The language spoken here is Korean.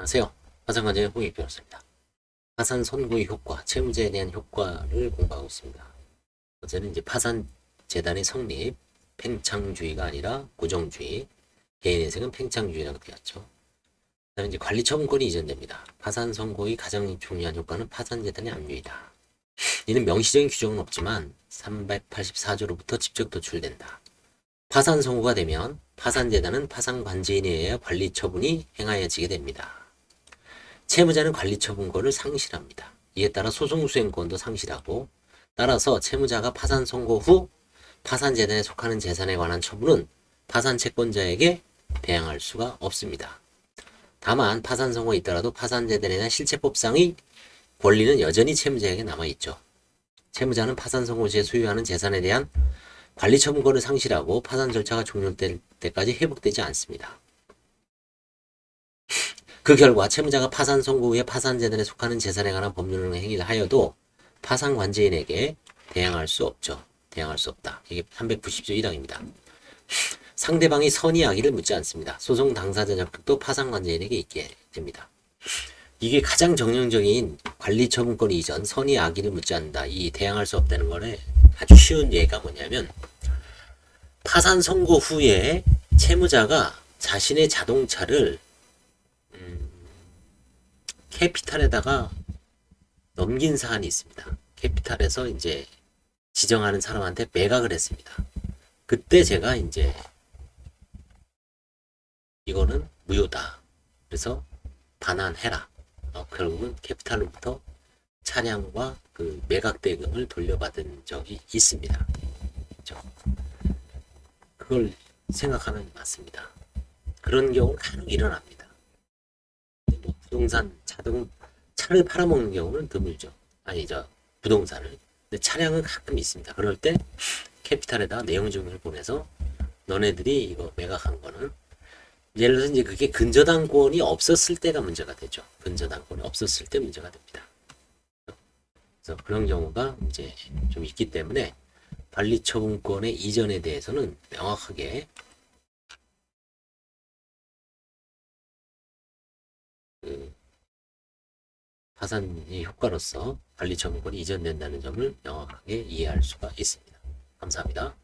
안녕하세요. 화산관장의 홍익 변호사입니다. 파산 선고의 효과, 채무자에 대한 효과를 공부하고 있습니다. 어제는 이제 파산 재단의 성립, 팽창주의가 아니라 고정주의, 개인 인생은 팽창주의라고 되었죠. 그다음에 이제 관리 처분권이 이전됩니다. 파산 선고의 가장 중요한 효과는 파산 재단의 압류이다. 이는 명시적인 규정은 없지만 384조로부터 직접 도출된다. 파산 선고가 되면 파산 재단은 파산 관제인에 의해 관리 처분이 행하여지게 됩니다. 채무자는 관리 처분권을 상실합니다. 이에 따라 소송 수행권도 상실하고 따라서 채무자가 파산 선고 후 파산 재단에 속하는 재산에 관한 처분은 파산 채권자에게 대항할 수가 없습니다. 다만 파산 선고에 있더라도 파산 대한 실체법상의 권리는 여전히 채무자에게 남아 있죠. 채무자는 파산 선고 시에 소유하는 재산에 대한 관리 처분권을 상실하고 파산 절차가 종료될 때까지 회복되지 않습니다. 그 결과 채무자가 파산 선고 후에 파산 재단에 속하는 재산에 관한 법률 행위를 하여도 파산 관제인에게 대항할 수 없죠. 대항할 수 없다. 이게 390조 1항입니다. 상대방이 선의 악의를 묻지 않습니다. 소송 당사자 적격도 파산 관제인에게 있게 됩니다. 이게 가장 정형적인 관리 처분권 이전 선의 악의를 묻지 않는다. 이 대항할 수 없다는 거에 아주 쉬운 예가 뭐냐면 파산 선고 후에 채무자가 자신의 자동차를 음, 캐피탈에다가 넘긴 사안이 있습니다. 캐피탈에서 이제 지정하는 사람한테 매각을 했습니다. 그때 제가 이제 이거는 무효다. 그래서 반환해라. 어, 결국은 캐피탈로부터 차량과 그 매각 대금을 돌려받은 적이 있습니다. 그죠? 그걸 생각하면 맞습니다. 그런 경우 간혹 일어납니다. 뭐 부동산, 자동, 차를 팔아먹는 경우는 드물죠. 아니죠. 부동산을. 근데 차량은 가끔 있습니다. 그럴 때 캐피탈에다 내용 증명을 보내서 너네들이 이거 매각한 거는 예를 들어서 이제 그게 근저당권이 없었을 때가 문제가 되죠. 근저당권이 없었을 때 문제가 됩니다. 그래서 그런 경우가 이제 좀 있기 때문에 관리처분권의 이전에 대해서는 명확하게 그 파산의 효과로서 관리처분권이 이전된다는 점을 명확하게 이해할 수가 있습니다. 감사합니다.